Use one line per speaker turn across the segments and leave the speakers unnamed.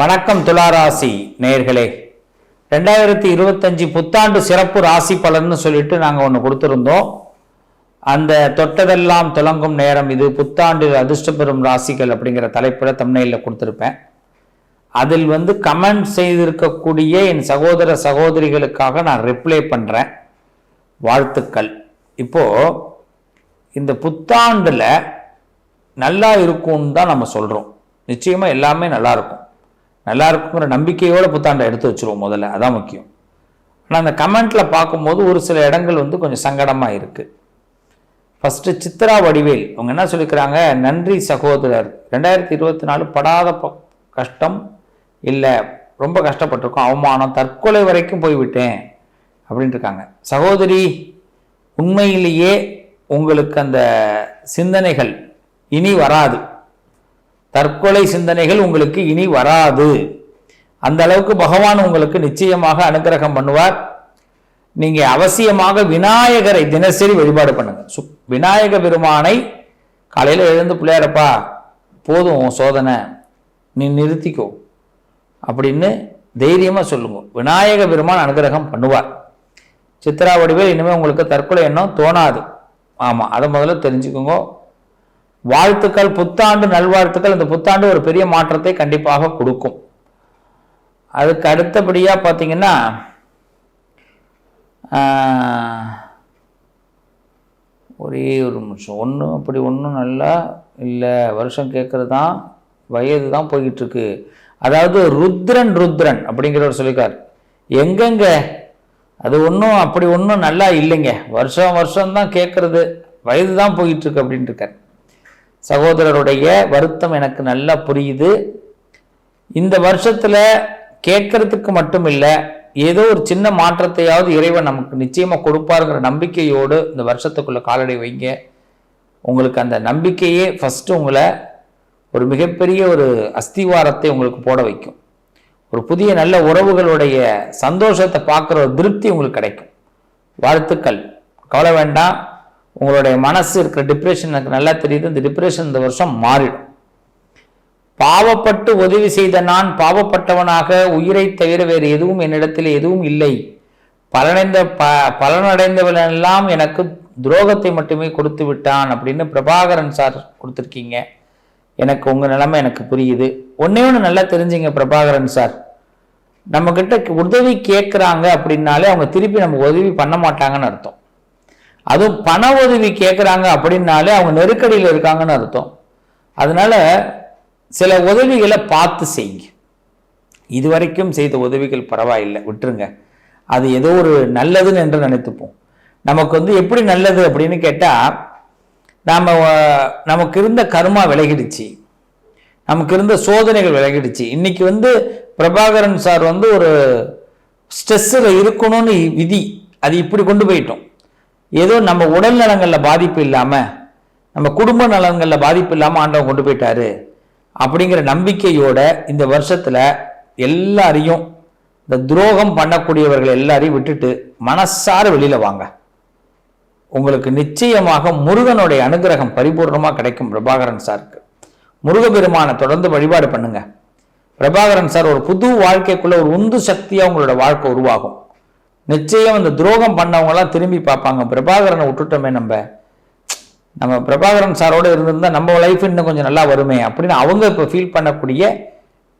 வணக்கம் துளாராசி நேயர்களே. ரெண்டாயிரத்தி இருபத்தஞ்சு புத்தாண்டு சிறப்பு ராசி பலன்னு சொல்லிட்டு நாங்கள் ஒன்று கொடுத்துருந்தோம். அந்த தொட்டதெல்லாம் துலங்கும் நேரம் இது புத்தாண்டில் அதிர்ஷ்டம் பெறும் ராசிகள் அப்படிங்கிற தலைப்பில் தமிழில் கொடுத்துருப்பேன். அதில் வந்து கமெண்ட் செய்திருக்கக்கூடிய என் சகோதர சகோதரிகளுக்காக நான் ரிப்ளை பண்ணுறேன் வாழ்த்துக்கள். இப்போது இந்த புத்தாண்டில் நல்லா இருக்கும்னு தான் நம்ம சொல்கிறோம் நிச்சயமாக எல்லாமே நல்லாயிருக்கும் நல்லா இருக்குங்கிற நம்பிக்கையோட புத்தாண்டை எடுத்து வச்சுருவோம் முதல்ல. அதான் முக்கியம். ஆனால் அந்த கமெண்ட்டில் பார்க்கும்போது ஒரு சில இடங்கள் வந்து கொஞ்சம் சங்கடமாக இருக்குது ஃபஸ்ட்டு சித்ரா வடிவேல். அவங்க என்ன சொல்லிக்கிறாங்க நன்றி சகோதரர். ரெண்டாயிரத்தி இருபத்தி நாலு படாத கஷ்டம் இல்லை ரொம்ப கஷ்டப்பட்டிருக்கோம். அவமானம் தற்கொலை வரைக்கும் போய்விட்டேன் அப்படின்ட்டு இருக்காங்க. சகோதரி உண்மையிலேயே உங்களுக்கு அந்த சிந்தனைகள் இனி வராது. தற்கொலை சிந்தனைகள் உங்களுக்கு இனி வராது. அந்த அளவுக்கு பகவான் உங்களுக்கு நிச்சயமாக அனுக்கிரகம் பண்ணுவார். நீங்க அவசியமாக விநாயகரை தினசரி வழிபாடு பண்ணுங்க. சு- விநாயக பெருமானை காலையில் எழுந்து பிள்ளையாரப்பா போதும் உன் சோதனை நீ நிறுத்திக்கோ. அப்படின்னு தைரியமாக சொல்லுங்க. விநாயக பெருமான் அனுகிரகம் பண்ணுவார். சித்ரா வடிவேல் இனிமேல் உங்களுக்கு தற்கொலை எண்ணம் தோணாது. ஆமாம் அதை முதல்ல தெரிஞ்சுக்கோங்க. வாழ்த்துக்கள் புத்தாண்டு நல்வாழ்த்துக்கள் இந்த புத்தாண்டு ஒரு பெரிய மாற்றத்தை கண்டிப்பாக கொடுக்கும். அதுக்கு அடுத்தபடியாக பார்த்தீங்கன்னா ஒரே ஒரு நிமிஷம். ஒன்றும் அப்படி ஒன்றும் நல்லா இல்லை வருஷம் கேட்குறது தான் வயது தான் போய்கிட்டுருக்கு. அதாவது ருத்ரன் ருத்ரன் அப்படிங்கிறவர் சொல்லியிருக்கார். எங்கெங்க? அது ஒன்றும் அப்படி ஒன்றும் நல்லா இல்லைங்க. வருஷம் வருஷம் தான் கேட்குறது வயது தான் போயிட்டுருக்கு அப்படின்ட்டு இருக்கார். சகோதரருடைய வருத்தம் எனக்கு நல்லா புரியுது. இந்த வருஷத்தில் கேட்கறதுக்கு மட்டும் இல்லை ஏதோ ஒரு சின்ன மாற்றத்தையாவது இறைவன் நமக்கு நிச்சயமாக கொடுப்பாருங்கிற நம்பிக்கையோடு இந்த வருஷத்துக்குள்ளே காலடி வைங்க. உங்களுக்கு அந்த நம்பிக்கையே ஃபஸ்ட்டு உங்களை ஒரு மிகப்பெரிய ஒரு அஸ்திவாரத்தை உங்களுக்கு போட வைக்கும். ஒரு புதிய நல்ல உறவுகளுடைய சந்தோஷத்தை பார்க்குற ஒரு திருப்தி உங்களுக்கு கிடைக்கும். வாழ்த்துக்கள். கவலை வேண்டாம். உங்களுடைய மனசு இருக்கிற டிப்ரெஷன் எனக்கு நல்லா தெரியுது. இந்த டிப்ரெஷன் இந்த வருஷம் மாறிடும். பாவப்பட்டு உதவி செய்த நான் பாவப்பட்டவனாக உயிரை தவிர வேறு எதுவும் என்னிடத்தில் எதுவும் இல்லை. பலனடைந்த ப பலனடைந்தவனெல்லாம் எனக்கு துரோகத்தை மட்டுமே கொடுத்து விட்டான் அப்படின்னு பிரபாகரன் சார் கொடுத்துருக்கீங்க. எனக்கு உங்கள் நிலைமை எனக்கு புரியுது. ஒன்றே ஒன்று நல்லா தெரிஞ்சுங்க பிரபாகரன் சார். நம்மக்கிட்ட உதவி கேட்குறாங்க அப்படின்னாலே அவங்க திருப்பி நமக்கு உதவி பண்ண மாட்டாங்கன்னு அர்த்தம். அதுவும் பண உதவி கேட்குறாங்க அப்படின்னாலே அவங்க நெருக்கடியில் இருக்காங்கன்னு அர்த்தம். அதனால சில உதவிகளை பார்த்து செய்யுங்க. இதுவரைக்கும் செய்த உதவிகள் பரவாயில்லை விட்டுருங்க. அது ஏதோ ஒரு நல்லதுன்னு என்று நினைத்துப்போம். நமக்கு வந்து எப்படி நல்லது அப்படின்னு கேட்டால் நாம் நமக்கு இருந்த கருமா விலகிடுச்சு. நமக்கு இருந்த சோதனைகள் விலகிடுச்சு. இன்னைக்கு வந்து பிரபாகரன் சார் வந்து ஒரு ஸ்ட்ரெஸ்ஸில் இருக்கணும்னு விதி அது இப்படி கொண்டு போயிட்டோம். ஏதோ நம்ம உடல் நலங்களில் பாதிப்பு இல்லாமல் நம்ம குடும்ப நலன்களில் பாதிப்பு இல்லாமல் ஆண்டவன் கொண்டு போயிட்டாரு அப்படிங்கிற நம்பிக்கையோட இந்த வருஷத்தில் எல்லாரையும் இந்த துரோகம் பண்ணக்கூடியவர்கள் எல்லாரையும் விட்டுட்டு மனசார வெளியில் வாங்க. உங்களுக்கு நிச்சயமாக முருகனுடைய அனுகிரகம் பரிபூர்ணமாக கிடைக்கும் பிரபாகரன் சாருக்கு. முருகபெருமானை தொடர்ந்து வழிபாடு பண்ணுங்க. பிரபாகரன் சார் ஒரு புது வாழ்க்கைக்குள்ள ஒரு உந்து சக்தியாக உங்களோட வாழ்க்கை உருவாகும். நிச்சயம் இந்த துரோகம் பண்ணவங்கலாம் திரும்பி பார்ப்பாங்க. பிரபாகரனை விட்டுட்டோமே நம்ம. நம்ம பிரபாகரன் சாரோட இருந்திருந்தால் நம்ம லைஃப் இன்னும் கொஞ்சம் நல்லா வருமே அப்படின்னு அவங்க இப்போ ஃபீல் பண்ணக்கூடிய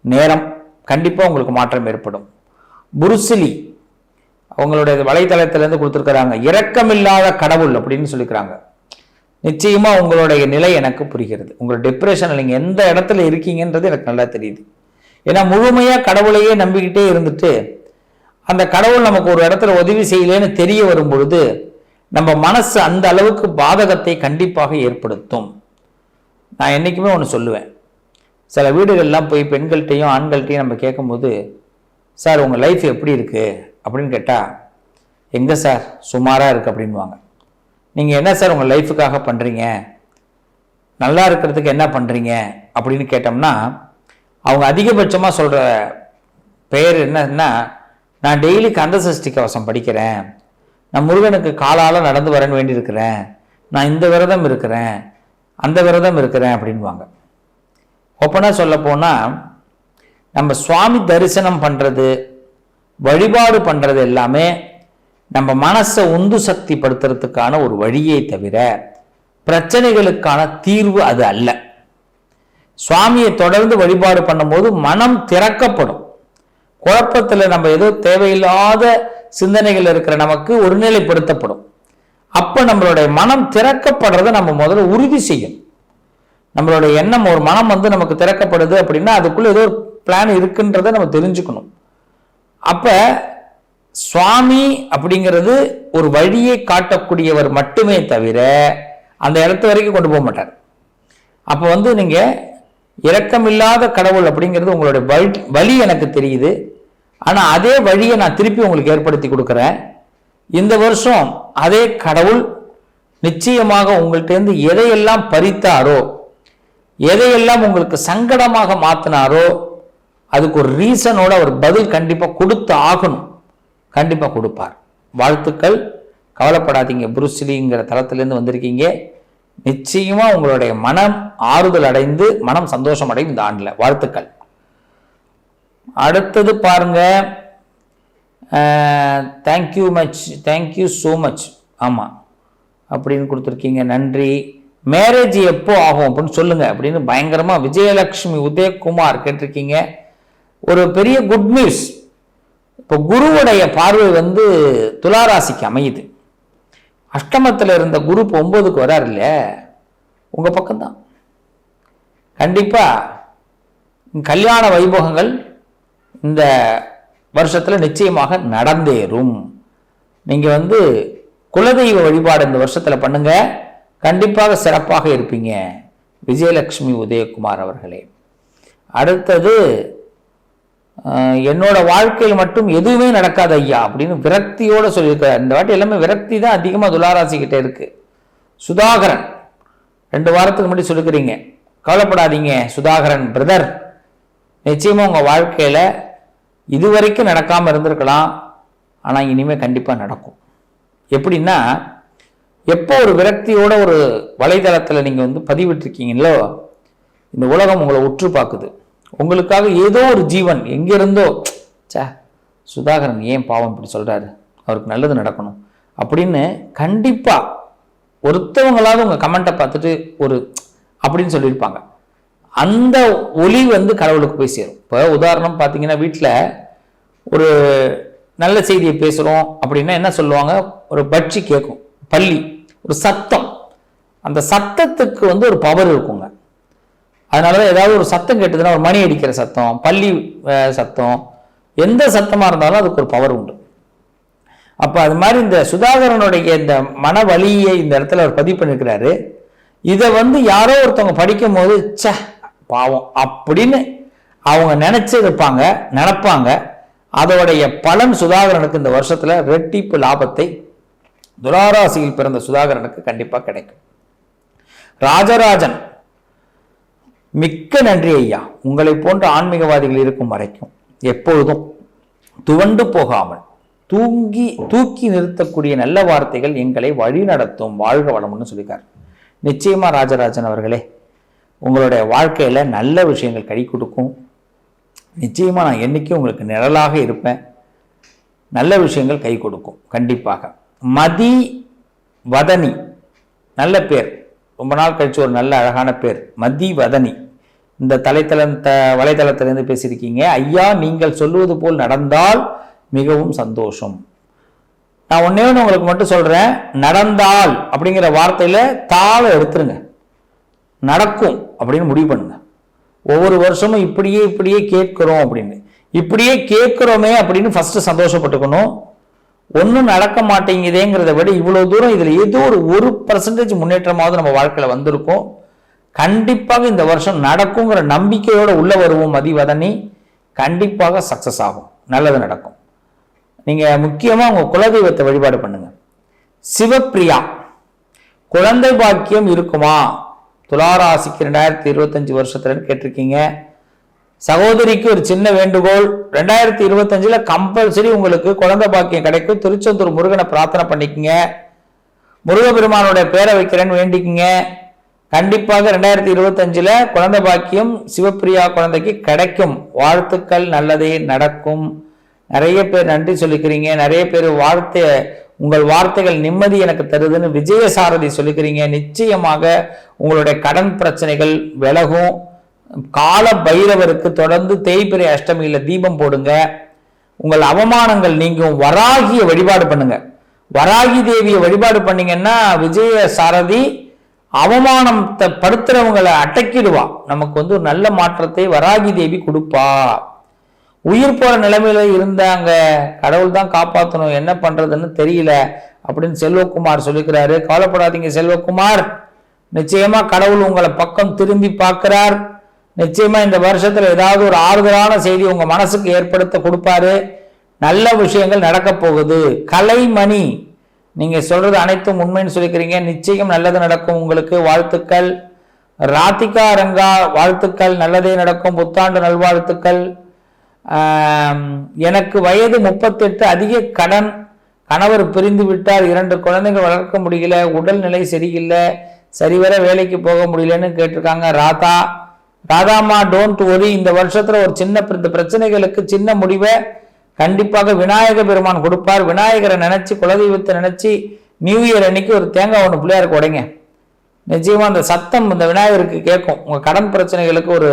நேரம் கண்டிப்பாக உங்களுக்கு மாற்றம் ஏற்படும். புருசிலி அவங்களுடைய வலைத்தளத்திலேருந்து கொடுத்துருக்குறாங்க. இரக்கமில்லாத கடவுள் அப்படின்னு சொல்லிக்கிறாங்க. நிச்சயமாக உங்களுடைய நிலை எனக்கு புரிகிறது. உங்களோட டிப்ரெஷனில் நீங்கள் எந்த இடத்துல இருக்கீங்கன்றது எனக்கு நல்லா தெரியுது. ஏன்னா முழுமையாக கடவுளையே நம்பிக்கிட்டே இருந்துட்டு அந்த கடவுள் நமக்கு ஒரு இடத்துல உதவி செய்யலேன்னு தெரிய வரும் பொழுது நம்ம மனசு அந்த அளவுக்கு பாதகத்தை கண்டிப்பாக ஏற்படுத்தும். நான் என்றைக்குமே ஒன்று சொல்லுவேன். சில வீடுகள்லாம் போய் பெண்கள்கிட்டையும் ஆண்கள்கிட்டையும் நம்ம கேட்கும்போது சார் உங்கள் லைஃப் எப்படி இருக்குது அப்படின்னு கேட்டால் எங்கே சார்? சுமாராக இருக்குது அப்படின்வாங்க நீங்கள் என்ன சார் உங்கள் லைஃபுக்காக பண்ணுறீங்க நல்லா இருக்கிறதுக்கு என்ன பண்ணுறீங்க அப்படின்னு கேட்டோம்னா அவங்க அதிகபட்சமாக சொல்கிற பெயர் என்னன்னா நான் டெய்லி கந்த சஷ்டி கவசம் படிக்கிறேன். நான் முருகனுக்கு காலால் நடந்து வரன்னு வேண்டியிருக்கிறேன். நான் இந்த விரதம் இருக்கிறேன். அந்த விரதம் இருக்கிறேன் அப்படின்வாங்க. ஓப்பனாக சொல்லப்போனால் நம்ம சுவாமி தரிசனம் பண்ணுறது வழிபாடு பண்ணுறது எல்லாமே நம்ம மனசை உந்து சக்தி படுத்துறதுக்கான ஒரு வழியை தவிர பிரச்சனைகளுக்கான தீர்வு அது அல்ல. சுவாமியை தொடர்ந்து வழிபாடு பண்ணும்போது மனம் திறக்கப்படும். குழப்பத்தில் நம்ம ஏதோ தேவையில்லாத சிந்தனைகள் இருக்கிற நமக்கு ஒருநிலைப்படுத்தப்படும். அப்போ நம்மளுடைய மனம் திறக்கப்படுறதை நம்ம முதல்ல உறுதி செய்யும் நம்மளுடைய எண்ணம் ஒரு மனம் வந்து நமக்கு திறக்கப்படுது அப்படின்னா அதுக்குள்ளே ஏதோ ஒரு பிளான் இருக்குன்றதை நம்ம தெரிஞ்சுக்கணும். அப்போ சுவாமி அப்படிங்கிறது ஒரு வழியை காட்டக்கூடியவர் மட்டுமே தவிர அந்த இடத்து வரைக்கும் கொண்டு போக மாட்டார். அப்போ வந்து நீங்கள் இரக்கமில்லாத கடவுள் அப்படிங்கிறது உங்களுடைய வழி வழி எனக்கு தெரியுது. ஆனால் அதே வழியை நான் திருப்பி உங்களுக்கு ஏற்படுத்தி கொடுக்குறேன். இந்த வருஷம் அதே கடவுள் நிச்சயமாக உங்கள்கிட்டேருந்து எதையெல்லாம் பறித்தாரோ எதையெல்லாம் உங்களுக்கு சங்கடமாக மாத்தினாரோ அதுக்கு ஒரு ரீசனோட ஒரு பதில் கண்டிப்பாக கொடுத்து ஆகணும். கண்டிப்பாக கொடுப்பார். வாழ்த்துக்கள். கவலைப்படாதீங்க. புருஸ்லிங்கிற தளத்திலேருந்து வந்திருக்கீங்க. நிச்சயமாக உங்களுடைய மனம் ஆறுதல் அடைந்து மனம் சந்தோஷம் அடையும் இந்த ஆண்டில். வாழ்த்துக்கள். அடுத்தது பாருங்க. Thank you much thank you so much ஆமாம் அப்படின்னு கொடுத்துருக்கீங்க. நன்றி. மேரேஜ் எப்போ ஆகும் அப்படின்னு சொல்லுங்கள் அப்படின்னு பயங்கரமாக விஜயலட்சுமி உதயகுமார் கேட்டிருக்கீங்க. ஒரு பெரிய குட் நியூஸ் இப்போ குருவுடைய பார்வை வந்து துளாராசிக்கு அமையுது. அஷ்டமத்தில் இருந்த குரு இப்போ ஒம்பதுக்கு வராரு இல்ல உங்கள் பக்கம்தான். கண்டிப்பாக கல்யாண வைபோகங்கள் இந்த வருஷத்தில் நிச்சயமாக நடந்தேறும். நீங்கள் வந்து குலதெய்வ வழிபாடு இந்த வருஷத்தில் பண்ணுங்க. கண்டிப்பாக சிறப்பாக இருப்பீங்க. விஜயலட்சுமி உதயகுமார் அவர்களே. அடுத்தது என்னோட வாழ்க்கையில் மட்டும் எதுவுமே நடக்காது ஐயா அப்படின்னு விரக்தியோட சொல்லியிருக்காரு. இந்த வாட்டி எல்லாமே விரக்தி தான் அதிகமாக துளாராசிக்கிட்டே இருக்குது இருக்கு. சுதாகரன். ரெண்டு வாரத்துக்கு முன்னாடி சொல்லிக்கிறீங்க கவலைப்படாதீங்க. சுதாகரன் பிரதர். நிச்சயமும் உங்கள் வாழ்க்கையில் இது இதுவரைக்கும் நடக்காமல் இருந்திருக்கலாம். ஆனால் இனிமேல் கண்டிப்பாக நடக்கும். எப்படின்னா எப்போ ஒரு விரக்தியோட ஒரு வலைதளத்தில் நீங்கள் வந்து பதிவிட்டிருக்கீங்களோ இந்த உலகம் உங்களை உற்று பார்க்குது. உங்களுக்காக ஏதோ ஒரு ஜீவன் எங்கேருந்தோ சே சுதாகரன் ஏன் பாவம் இப்படி சொல்கிறாரு அவருக்கு நல்லது நடக்கணும். அப்படின்னு கண்டிப்பாக ஒருத்தவங்களாவது உங்கள் கமெண்ட்டை பார்த்துட்டு ஒரு அப்படின்னு சொல்லியிருப்பாங்க. அந்த ஒளி வந்து கடவுளுக்கு போய் சேரும். இப்போ உதாரணம் பார்த்தீங்கன்னா வீட்டில் ஒரு நல்ல செய்தியை பேசுகிறோம் அப்படின்னா என்ன சொல்லுவாங்க? ஒரு பட்சி கேட்கும் பள்ளி ஒரு சத்தம். அந்த சத்தத்துக்கு வந்து ஒரு பவர் இருக்குங்க. அதனால தான் ஏதாவது ஒரு சத்தம் கேட்டதுன்னா ஒரு மணி அடிக்கிற சத்தம் பள்ளி சத்தம் எந்த சத்தமாக இருந்தாலும் அதுக்கு ஒரு பவர் உண்டு. அப்போ அது மாதிரி இந்த சுதாகரனுடைய இந்த மன வலியை இந்த இடத்துல அவர் பதிவு பண்ணிருக்கிறாரு. இதை வந்து யாரோ ஒருத்தவங்க படிக்கும் போது சே பாவம் அப்படின்னு அவங்க நினைச்சிருப்பாங்க நினைப்பாங்க. அதோடைய பலன் சுதாகரனுக்கு இந்த வருஷத்துல ரெட்டிப்பு லாபத்தை துராராசியில் பிறந்த சுதாகரனுக்கு கண்டிப்பா கிடைக்கும். ராஜராஜன் மிக்க நன்றி ஐயா. உங்களை போன்ற ஆன்மீகவாதிகள் இருக்கும் வரைக்கும் எப்பொழுதும் துவண்டு போகாமல் தூங்கி தூக்கி நிறுத்தக்கூடிய நல்ல வார்த்தைகள் எங்களை வழி நடத்தும் வாழ்க வளம்னு சொல்லியிருக்கார். நிச்சயமா ராஜராஜன் அவர்களே உங்களுடைய வாழ்க்கையில் நல்ல விஷயங்கள் கை கொடுக்கும். நிச்சயமாக நான் என்றைக்கும் உங்களுக்கு நிழலாக இருப்பேன். நல்ல விஷயங்கள் கை கொடுக்கும். கண்டிப்பாக. மதி வதனி. நல்ல பேர். ரொம்ப நாள் கழித்து ஒரு நல்ல அழகான பேர். மதி வதனி. இந்த தலைத்தளம் த பேசியிருக்கீங்க. ஐயா நீங்கள் சொல்லுவது போல் நடந்தால் மிகவும் சந்தோஷம். நான் ஒன்றே ஒன்று உங்களுக்கு மட்டும் சொல்கிறேன் நடந்தால் அப்படிங்கிற வார்த்தையில் தாளை எடுத்துருங்க. நடக்கும் அப்படின்னு முடிவு பண்ணுங்க. ஒவ்வொரு வருஷமும் இப்படியே இப்படியே கேட்குறோம் அப்படின்னு. இப்படியே கேட்குறோமே அப்படின்னு ஃபஸ்ட்டு சந்தோஷப்பட்டுக்கணும். ஒன்றும் நடக்க மாட்டேங்குதேங்கிறத விட இவ்வளோ தூரம் இதில் ஏதோ ஒரு ஒரு பர்சன்டேஜ் முன்னேற்றமாவது நம்ம வாழ்க்கையில் வந்திருக்கோம். கண்டிப்பாக இந்த வருஷம் நடக்குங்கிற நம்பிக்கையோடு உள்ளே வருவோம் மதிவதனி. கண்டிப்பாக சக்ஸஸ் ஆகும். நல்லது நடக்கும். நீங்கள் முக்கியமாக உங்கள் குலதெய்வத்தை வழிபாடு பண்ணுங்கள் சிவப்பிரியா. குழந்தை பாக்கியம் இருக்குமா? துளாராசிக்கு ரெண்டாயிரத்தி இருபத்தஞ்சு வருஷத்துலன்னு கேட்டிருக்கீங்க. சகோதரிக்கு ஒரு சின்ன வேண்டுகோள். ரெண்டாயிரத்தி இருபத்தஞ்சில் கம்பல்சரி உங்களுக்கு குழந்தை பாக்கியம் கிடைக்கும். திருச்செந்தூர் முருகனை பிரார்த்தனை பண்ணிக்கங்க. முருகப்பெருமானுடைய பேரை வைக்கிறேன்னு வேண்டிக்குங்க. கண்டிப்பாக ரெண்டாயிரத்தி இருபத்தஞ்சில் குழந்தை பாக்கியம் சிவப்பிரியா குழந்தைக்கு கிடைக்கும். வாழ்த்துக்கள் நல்லதே நடக்கும். நிறைய பேர் நன்றி சொல்லிக்கிறீங்க. நிறைய பேர் வாழ்த்து உங்கள் வார்த்தைகள் நிம்மதி எனக்கு தருதுன்னு விஜயசாரதி சொல்லிக்கிறீங்க. நிச்சயமாக உங்களுடைய கடன் பிரச்சனைகள் விலகும். கால பைரவருக்கு தொடர்ந்து தேய்பிரை அஷ்டமியில் தீபம் போடுங்க. உங்கள் அவமானங்கள் நீங்கும். வராகிய வழிபாடு பண்ணுங்க. வராகி தேவியை வழிபாடு பண்ணீங்கன்னா விஜய சாரதி அவமானத்தை படுத்துறவங்களை அடக்கிடுவா. நமக்கு வந்து ஒரு நல்ல மாற்றத்தை வராகி தேவி கொடுப்பா. உயிர் போகிற நிலைமையில இருந்தாங்க கடவுள் தான் காப்பாற்றணும் என்ன பண்ணுறதுன்னு தெரியல அப்படின்னு செல்வகுமார் சொல்லிக்கிறாரு. கவலைப்படாதீங்க செல்வகுமார். நிச்சயமாக கடவுள் உங்களை பக்கம் திரும்பி பார்க்குறார். நிச்சயமாக இந்த வருஷத்தில் ஏதாவது ஒரு ஆறுதலான செய்தி உங்கள் மனசுக்கு ஏற்படுத்த கொடுப்பாரு. நல்ல விஷயங்கள் நடக்க போகுது. கலைமணி நீங்கள் சொல்கிறது அனைத்தும் உண்மைன்னு சொல்லிக்கிறீங்க. நிச்சயம் நல்லது நடக்கும் உங்களுக்கு. வாழ்த்துக்கள். ராதிகா ரங்கா வாழ்த்துக்கள். நல்லதே நடக்கும். புத்தாண்டு நல்வாழ்த்துக்கள். எனக்கு வயது முப்பத்தெட்டு அதிக கடன் கணவர் பிரிந்து விட்டார் இரண்டு குழந்தைகள் வளர்க்க முடியல உடல்நிலை சரியில்லை சரிவர வேலைக்கு போக முடியலன்னு கேட்டிருக்காங்க ராதா. ராதாமா டோன்ட் ஒரி இந்த வருஷத்தில் ஒரு சின்ன இந்த பிரச்சனைகளுக்கு சின்ன முடிவை கண்டிப்பாக விநாயக பெருமான் கொடுப்பார். விநாயகரை நினச்சி குலதெய்வத்தை நினச்சி நியூ இயர் அன்னைக்கு ஒரு தேங்காய் ஒன்று பிள்ளையாருக்கு உடைங்க. நிச்சயமாக அந்த சத்தம் இந்த விநாயகருக்கு கேட்கும். உங்கள் கடன் பிரச்சனைகளுக்கு ஒரு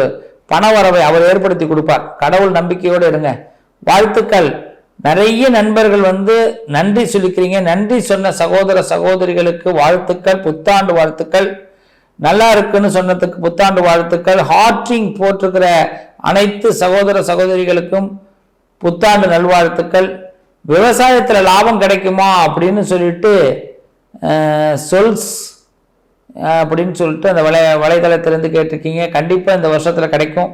பணவரவை அவர் ஏற்படுத்தி கொடுப்பார். கடவுள் நம்பிக்கையோடு இருங்க. வாழ்த்துக்கள். நிறைய நண்பர்கள் வந்து நன்றி சொல்லிக்கிறீங்க. நன்றி சொன்ன சகோதர சகோதரிகளுக்கு வாழ்த்துக்கள். புத்தாண்டு வாழ்த்துக்கள். நல்லா இருக்குன்னு சொன்னதுக்கு புத்தாண்டு வாழ்த்துக்கள். ஹார்டிங் போட்டிருக்கிற அனைத்து சகோதர சகோதரிகளுக்கும் புத்தாண்டு நல்வாழ்த்துக்கள். விவசாயத்தில் லாபம் கிடைக்குமா அப்படின்னு சொல்லிட்டு சொல்ஸ் அப்படின்னு சொல்லிட்டு அந்த வலை வலைதளத்திலேருந்து கேட்டிருக்கீங்க. கண்டிப்பாக இந்த வருஷத்தில் கிடைக்கும்.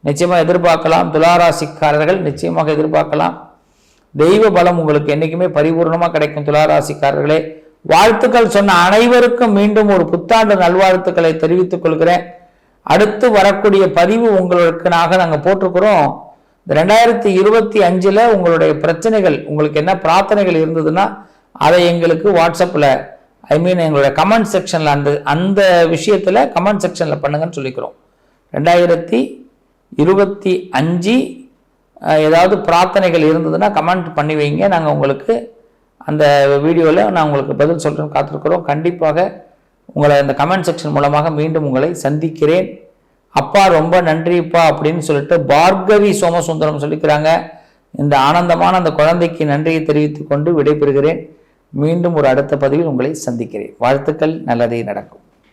நிச்சயமாக எதிர்பார்க்கலாம். துளாராசிக்காரர்கள் நிச்சயமாக எதிர்பார்க்கலாம். தெய்வ பலம் உங்களுக்கு என்றைக்குமே பரிபூர்ணமாக கிடைக்கும் துளாராசிக்காரர்களே. வாழ்த்துக்கள் சொன்ன அனைவருக்கும் மீண்டும் ஒரு புத்தாண்டு நல்வாழ்த்துக்களை தெரிவித்துக் கொள்கிறேன். அடுத்து வரக்கூடிய பதிவு உங்களுக்குனாக நாங்கள் போட்டிருக்கிறோம். இந்த ரெண்டாயிரத்தி இருபத்தி அஞ்சில் உங்களுடைய பிரச்சனைகள் உங்களுக்கு என்ன பிரார்த்தனைகள் இருந்ததுன்னா அதை எங்களுக்கு வாட்ஸ்அப்பில் ஐ மீன் எங்களோட கமெண்ட் செக்ஷனில் அந்த அந்த விஷயத்தில் கமெண்ட் செக்ஷனில் பண்ணுங்கன்னு சொல்லிக்கிறோம். ரெண்டாயிரத்தி இருபத்தி அஞ்சு ஏதாவது பிரார்த்தனைகள் இருந்ததுன்னா கமெண்ட் பண்ணி வைங்க. நாங்கள் உங்களுக்கு அந்த வீடியோவில் நான் உங்களுக்கு பதில் சொல்கிறேன்னு காத்திருக்கிறோம். கண்டிப்பாக உங்களை அந்த கமெண்ட் செக்ஷன் மூலமாக மீண்டும் உங்களை சந்திக்கிறேன். அப்பா ரொம்ப நன்றிப்பா அப்படின்னு சொல்லிட்டு பார்கவி சோமசுந்தரம் சொல்லிக்கிறாங்க. இந்த ஆனந்தமான அந்த குழந்தைக்கு நன்றியை தெரிவித்துக் கொண்டு விடைபெறுகிறேன். மீண்டும் ஒரு அடுத்த பதிவில் உங்களை சந்திக்கிறேன். வாழ்த்துக்கள் நல்லதே நடக்கும்.